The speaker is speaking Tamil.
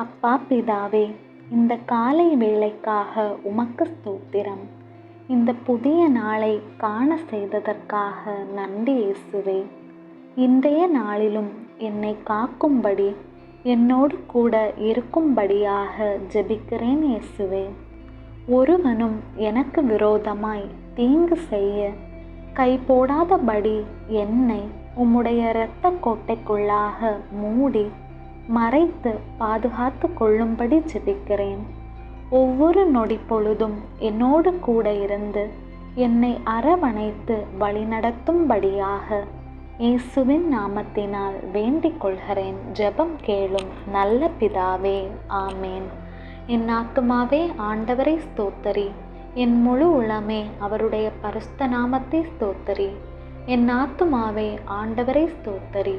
அப்பா பிதாவே இந்த காலை வேலைக்காக உமக்கு ஸ்தோத்திரம். இந்த புதிய நாளை காண செய்ததற்காக நன்றி இயேசுவே. இன்றைய நாளிலும் என்னை காக்கும்படி என்னோடு கூட இருக்கும்படியாக ஜெபிக்கிறேன் இயேசுவே. ஒருவனும் எனக்கு விரோதமாய் தீங்கு செய்ய கை போடாதபடி என்னை உம்முடைய இரத்த கோட்டைக்குள்ளாக மூடி மறைத்து பாதுகாத்து கொள்ளும்படி ஜெபிக்கிறேன். ஒவ்வொரு நொடி பொழுதும் என்னோடு கூட இருந்து என்னை அரவணைத்து வழிநடத்தும்படியாக இயேசுவின் நாமத்தினால் வேண்டிக் கொள்கிறேன். ஜெபம் கேளும் நல்ல பிதாவே ஆமேன். என் ஆத்துமாவே ஆண்டவரை ஸ்தோத்தரி. என் முழு உளமே அவருடைய பரிஸ்த நாமத்தை ஸ்தோத்தரி. என் ஆத்துமாவே ஆண்டவரை ஸ்தோத்தரி.